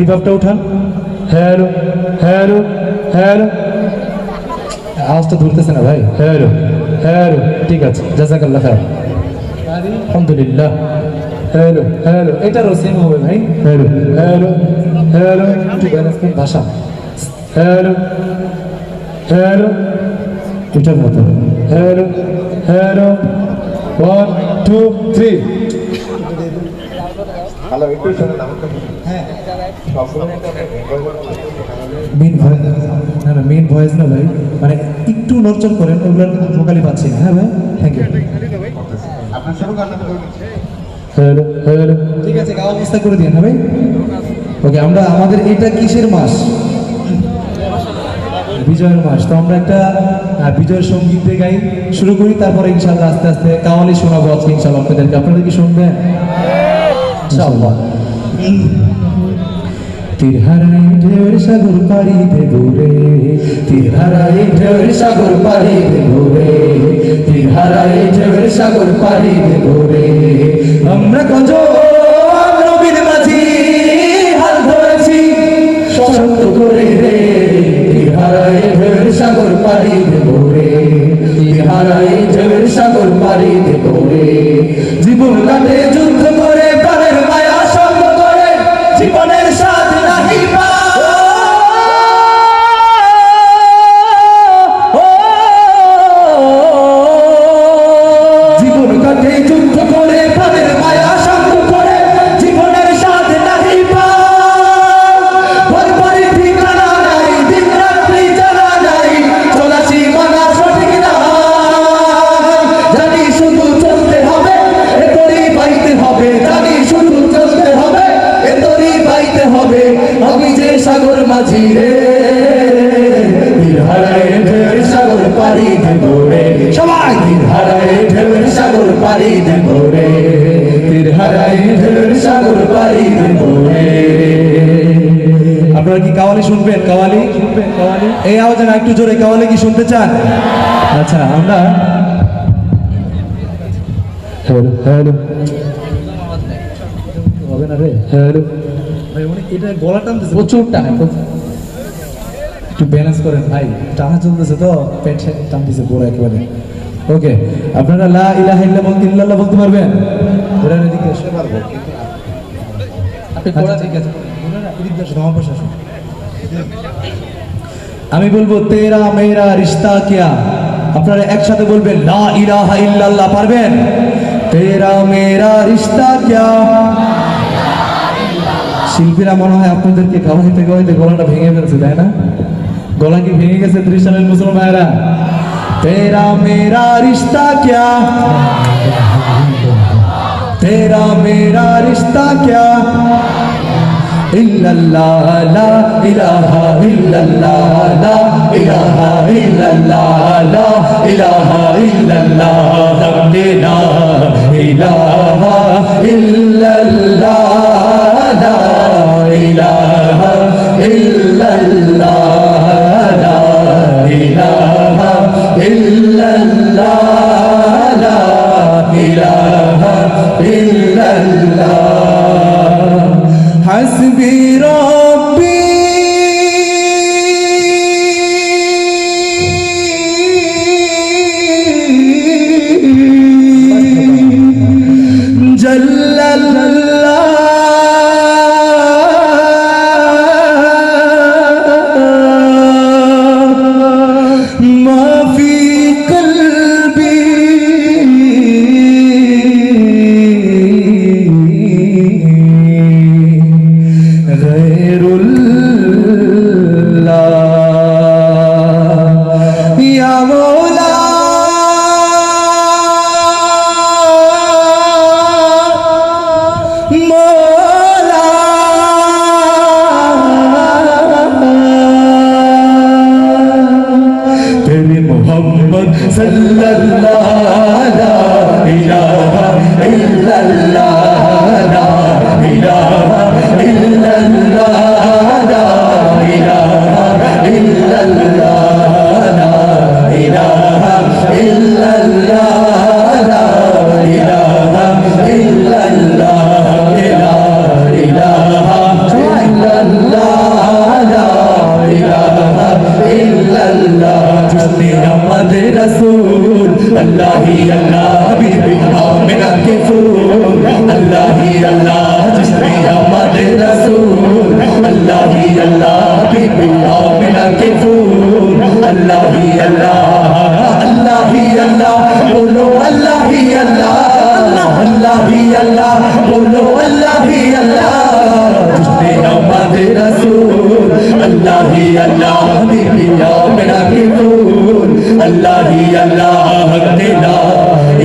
রিভাবটা উঠান। Hello hello hello আওয়াজটা ধরতেছে না ভাই। হ্যালো হ্যালো ঠিক আছে, জাজাকাল্লাহ খায় আলহামদুলিল্লাহ। হ্যালো হ্যালো এটারও সেম হবে ভাই। হ্যালো হ্যালো হ্যালো একটু ব্যালেন্স ভাষা। হ্যালো হ্যালো এটার মতো। Hello hello one two three hello, একটু শোনেন, আমাকে। মেন ভয়েস না না মেন ভয়েস না ভাই। মানে একটু নড়চড় করেন ওগুলোর ভোকালি পাচ্ছি না। হ্যাঁ ভাই থ্যাংক ইউ ঠিক আছে ব্যবস্থা করে দিন হ্যাঁ ভাই। ওকে আমরা আমাদের এটা কিসের মাস? বিজয়ের মাস। তো আমরা একটা বিজয়ের সংগীত দিয়ে গাই শুরু করি তারপরে ইনশাল্লাহ আস্তে আস্তে কাওয়ালি শোনাবো আজকে ইনশাল্লাহ আপনাদেরকে আপনারা কি শুনবেন? ইনশাআল্লাহ। তিরহারাই ঢেউর সাগর পারি দেবো রে। তিরহারাই ঢেউর সাগর পারি দেবো রে। তিরহারাই ঢেউর সাগর পারি দেবো আমরা কজ আপনারা কি কাওয়ালি শুনবেন? কাওয়ালি? শুনবেন কাওয়ালি এই আওয়াজে না একটু জোরে কাওয়ালি কি শুনতে চান? আচ্ছা আমরা হ্যালো হ্যালো। হবে না রে হ্যালো। ভাই মানে এটা গলা টানতেছে। প্রচুর টানে একটু ব্যালেন্স করেন ভাই টানা চলতেছে তো পেট টানতেছে পুরো একেবারে। ওকে আপনারা লা ইলাহা ইল্লাল্লাহ বলতে পারবেন? ওরা এদিকে এসে পারব। আচ্ছা, ঠিক আছে। এদিক দিয়ে আসুন, আমার পাশে আসুন। আমি বলবো তেরা মেরা রিশতা কিয়া আপনারা একসাথে বলবেন লা ইলাহা ইল্লাল্লাহ পারবেন তেরা মেরা রিশতা কিয়া শিল্পীরা মনে হয় আপনাদেরকে গাওয়াইতে গাওয়াইতে গলাটা ভেঙে ফেলছে তাই না গলা কি ভেঙে গেছে ত্রিশালের মুসলমানেরা তেরা মেরা রিশতা কিয়া तेरा मेरा रिश्ता क्या إلا الله لا إله إلا الله لا إله إلا الله لا إله إلا الله ربنا إله إلا الله لا إله إلا الله لا إله إلا الله لا إله إلا জিহাদ রাসূল, আল্লাহি আল্লাহ বিবি মেরা কে ফুল আল্লাহি আল্লাহ জিসমি আমাদের রাসূল, আল্লাহি আল্লাহ বিবি মেরা কে ফুল আল্লাহি আল্লাহ আল্লাহি আল্লাহ বলো আল্লাহি আল্লাহ আল্লাহি আল্লাহ বলো আল্লাহি আল্লাহ জিসমি আমাদের রাসূল, আল্লাহি আল্লাহ বিবি মেরা কে ফুল হি আল্লাহ লা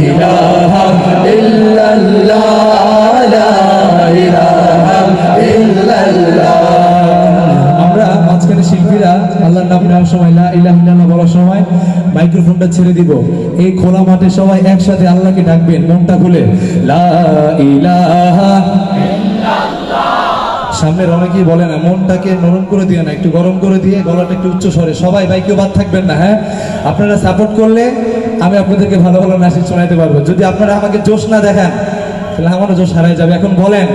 ইলাহা ইল্লাল্লাহ, লা ইলাহা ইল্লাল্লাহ। আমরা মাঝখানে শিল্পীরা আল্লাহর নাম নেওয়ার সময়, লা ইলাহা বলার সময় মাইক্রোফোনটা ছেড়ে দিব। এই খোলা মাঠে সবাই একসাথে আল্লাহকে ডাকবেন, মনটা খুলে। লা ইলাহা সামনের অনেকেই বলে না, মনটাকে নরম করে দিয়ে না, একটু গরম করে দিয়ে গলাটা একটু উচ্চ স্বরে। সবাই বাইকে বাদ থাকবেন না হ্যাঁ? আপনারা সাপোর্ট করলে আমি আপনাদেরকে ভালো ভালো নাসিক শোনাইতে পারব। যদি আপনারা আমাকে জোশ না দেখান, তাহলে আমারও জোশ হারাই যাবে। এখন বলেন,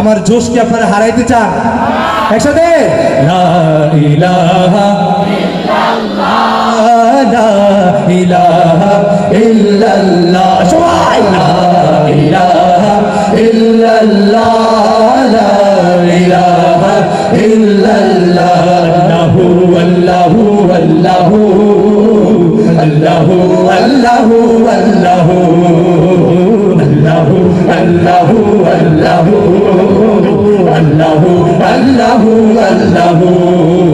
আমার জোশ কি আপনারা হারাইতে চান? একসাথে? সবাই ইল্লাল্লাহ। ইলাহা ইল্লাল্লাহ আল্লাহু আল্লাহু আল্লাহু আল্লাহু আল্লাহু আল্লাহু আল্লাহু আল্লাহু আল্লাহু আল্লাহু আল্লাহু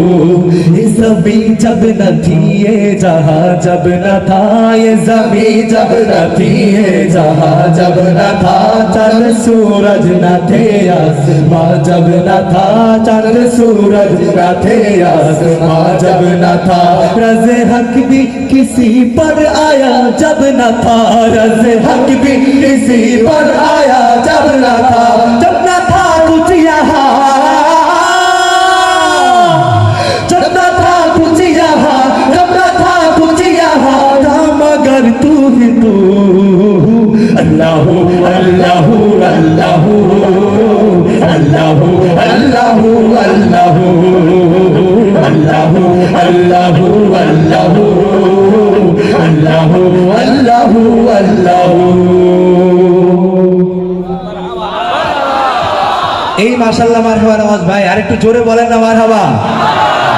नबी जब न थी ये जहाँ जब न था ये जमी, जब न थी ये जहाँ जब न था चल सूरज न थे आसमां, जब न था चल सूरज न थे आसमां, जब न था रज हक भी किसी पर आया, जब न था रज हक भी किसी पर आया, जब न था, जब এই মাশাল্লাহ মারহাবা নামাজ ভাই আর একটু জোরে বলেন না মারহাবা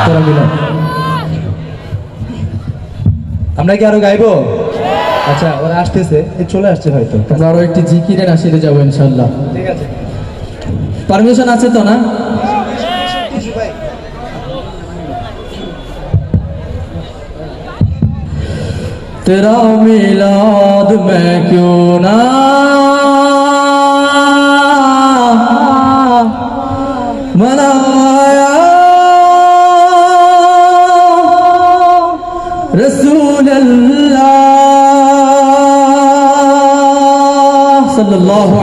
তোরা মিলে আমরা কি আরো গাইবো আচ্ছা ওরা আসতেছে এ চলে আসছে হয়তো আমরা আরো একটি জিকিরের আসিতে যাবো ইনশাল্লাহ ঠিক আছে পারমিশন আছে তো না तेरा मिलाद में क्यों ना मनाया। रसूल अल्लाह सल्लल्लाहु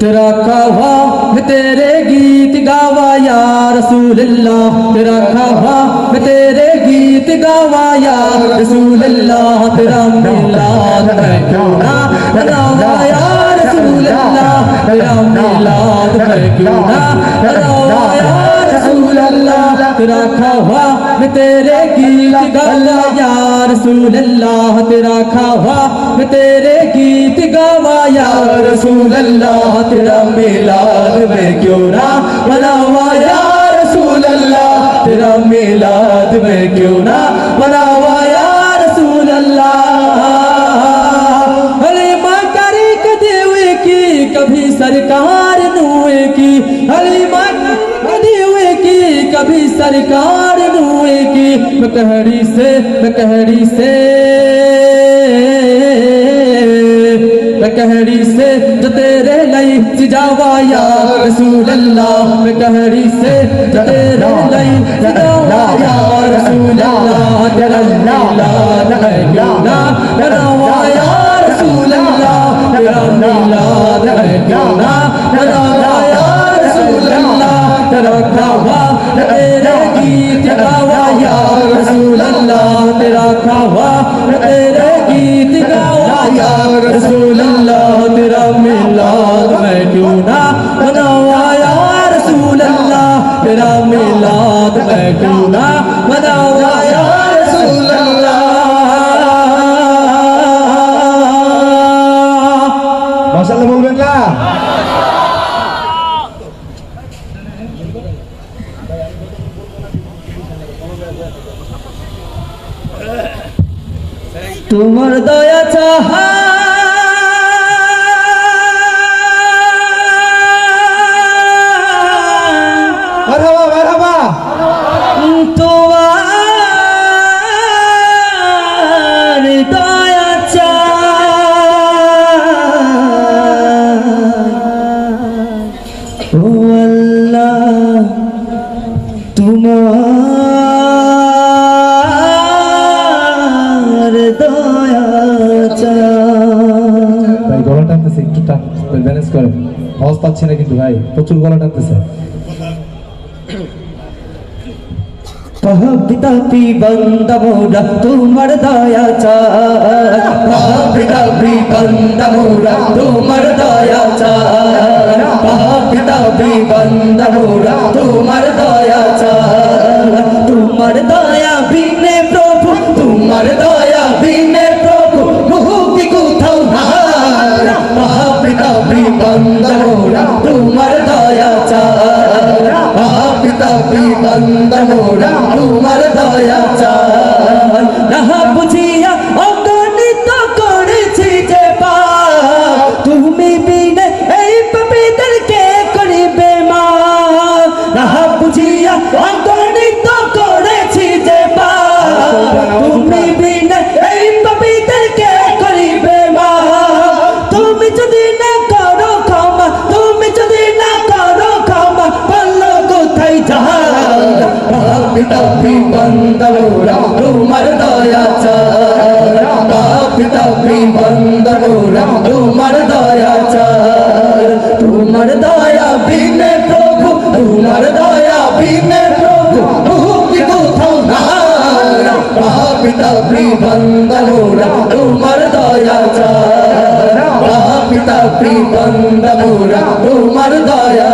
तेरा कहवा तेरे गीत गावा या रसूल अल्लाह तेरा कहवा तेरे गीत गावा या रसूल अल्लाह तेरा मिलाद मैं क्यों ना रसूल अल्लाह तेरा मिलाद मैं क्यों ना मनावा या रसूल अल्लाह तेरा कहवा मैं तेरे गीत गावा या रसूल अल्लाह तेरा कहवा मैं तेरे गीत गावा या रसूल अल्लाह तेरा मिलाद में क्यों ना? मनावा या रसूल अल्लाह तेरा मिलाद में क्यों ना? मनावा सरकार की मकहरी से मकहरी से कहरी से जो तेरे सिजावा या रसूल अल्लाह मैं कहड़ी से जो तेरे सिजावा या रसूल अल्लाह तेरा मिलाद है क्यों ना मनावा या रसूल अल्लाह तेरा मिलाद है तेरा मिलाद बैठूँगा बताओ আওয়াজ পাচ্ছি না কিন্তু ভাই, প্রচুর গলা টানতেছে। পিতাপি বন্দ মোরা তোমার দয়া চা পিতাপি বন্দ মোরা তোমার দয়া বিনে প্রভু তোমার দয়া বিনে প্রভু, মুক্তি কোথাও না মহাপিতা বন্দরা তোমার দয়া চাই। মহাপিতা বন্দরা তোমার দয়া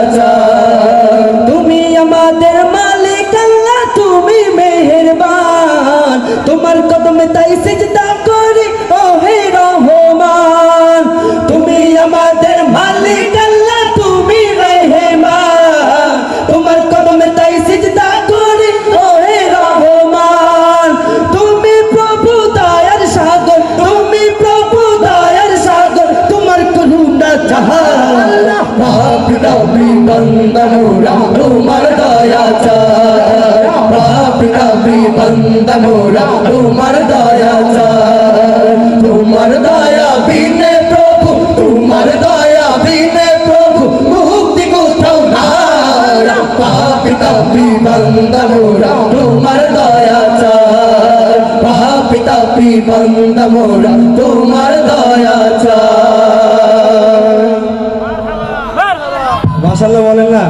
জাহান পিতাপি বন্দনোরা তোমার দয়া চাই পিতাপি বন্দনোরা তোমার দয়া চাই তোমার দয়া বিনে প্রভু তোমার দয়া বিনে প্রভু মুক্তি কোথাও না পিতাপি বন্দনোরা তোমার দয়া চাই পিতাপি বন্দনোরা তোমার দয়া চাই। মাশাল্লাহ বলেন না।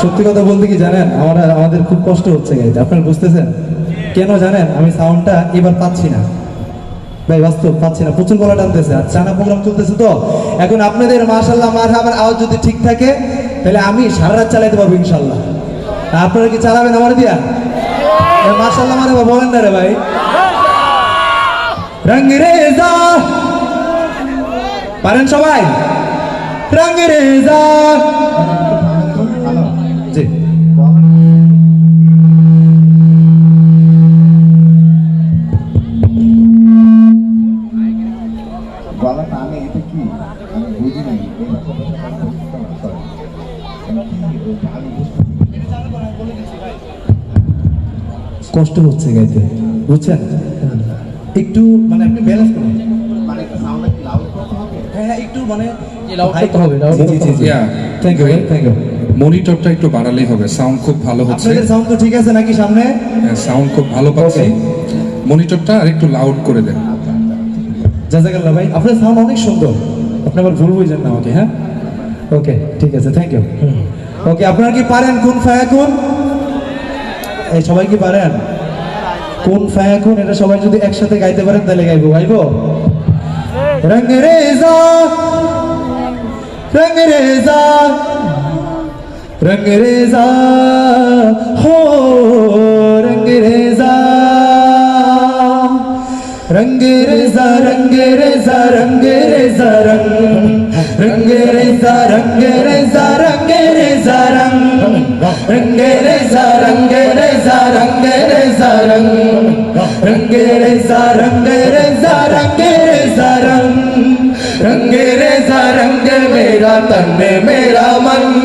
সত্যি কথা বলতে কি জানেন, আমরা আমাদের খুব কষ্ট হচ্ছে গাইতে আপনারা বুঝতেছেন? কেন জানেন, আমি সাউন্ডটা এবার পাচ্ছি না। ভাই, বাস্তব, পাচ্ছি না, প্রচুর গলা টানতেছে, আর চানা প্রোগ্রাম চলতেছে তো। এখন আপনাদের মাশাল্লাহ মার আমার আওয়াজ যদি ঠিক থাকে, তাহলে আমি সারা রাত চালাইতে পারব ইনশাল্লাহ আপনারা কি চালাবেন আমার দিয়া? মাশাল্লাহ মানে বলেন না রে ভাই। রঙ রেজা পারেন সবাই? রঙ রেজা। জি। গলা টানে এটা কি? আমি বুঝি নাই। এটা sorry. আমি বুঝতে কষ্ট হচ্ছে গাইতে। বুঝছেন? একটু মানে আপনি ব্যালেন্স করুন। মানে করতে হবে, জি জি জি থ্যাংক ইউ থ্যাংক ইউ মনিটরটা একটু বাড়ালেই হবে সাউন্ড খুব ভালো হচ্ছে। আপনাদের সাউন্ড তো ঠিক আছে নাকি সামনে? সাউন্ড খুব ভালো পাচ্ছি। মনিটরটা আর একটু লাউড করে দেন। জাজাকাল্লাহ ভাই আপনার সাউন্ড অনেক সুন্দর। আপনি আবার ভুল বুঝেন না আমাকে হ্যাঁ? ওকে ঠিক আছে থ্যাংক ইউ ওকে আপনারা কি পারেন কোন ফায়া কোন এই সবাই কি পারেন? কোন ফায়া কোন এটা সবাই যদি একসাথে গাইতে পারেন তাহলে গাইবো গাইবো? रंग रेजा रंग रेजा रंग रेजा हो रंग रेजा रंग रेजा रंग रेजा रंग रेजा रंग रंग रेजा रंग रेजा रंग रेजा रंग रंग रेजा रंग रेजा रंग रेजा रेजा रंग। रंगे रेजा, रंग रेजा, रंगे रेजा, रंग। रंगे रेजा, रंग मेरा तन मेरा मन।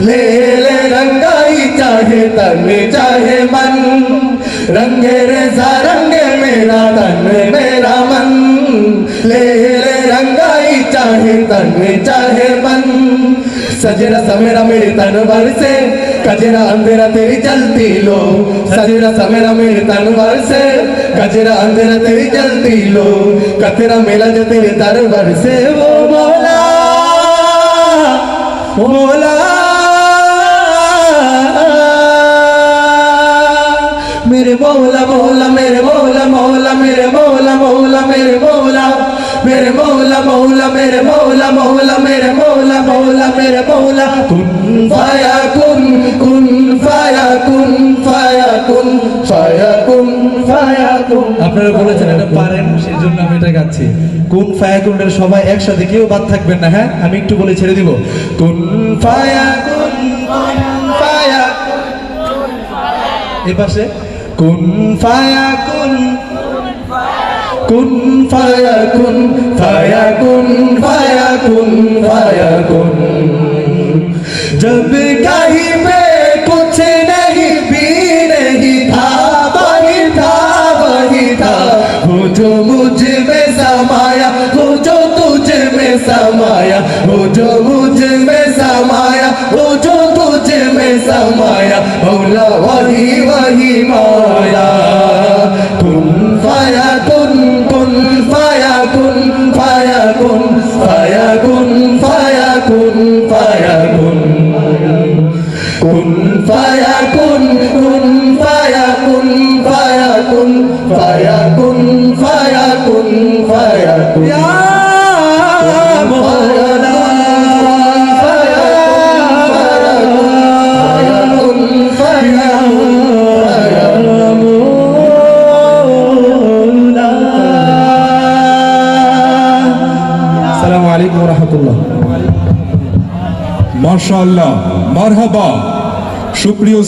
ले ले रंगाई चाहे तन चाहे मन। रंगे रेजा, रंग मेरा तन मेरा मन। ले ले रंगाई चाहे तन चाहे मन। सजरा समेरा मेरे तन भर से कजरा अंधेरा तेरी चलती लो सजरा समेरा मेरे तन भर से कजरा अंधेरा तेरी चलती लो कतरा मेला जो तेरे दर भर से वो मोला मोला मेरे मौला मौला मेरे मौला मौला मेरे मौला मौला मेरे मौला मेरे मौला मौला मेरे मौला मौला मेरे मौला मौला मेरे मौला कुन फाया कुन कुन फाया कुन फाया कुन फाया कुन फाया कुन আপনারা বলেছেন এটা পারেন সেই জন্য আমি এটা গাচ্ছি কোন ফায়া কোনটা সবাই একসাথে কেউ বাদ থাকবেন না হ্যাঁ আমি একটু বলে ছেড়ে দিব কোন ফায়া কুন ফায়া এ পাশে কোন ফায়া কোন কুন ফায়াকুন ফায়াকুন ফায়াকুন ফায়াকুন। জব কাহি সুপ্রিয়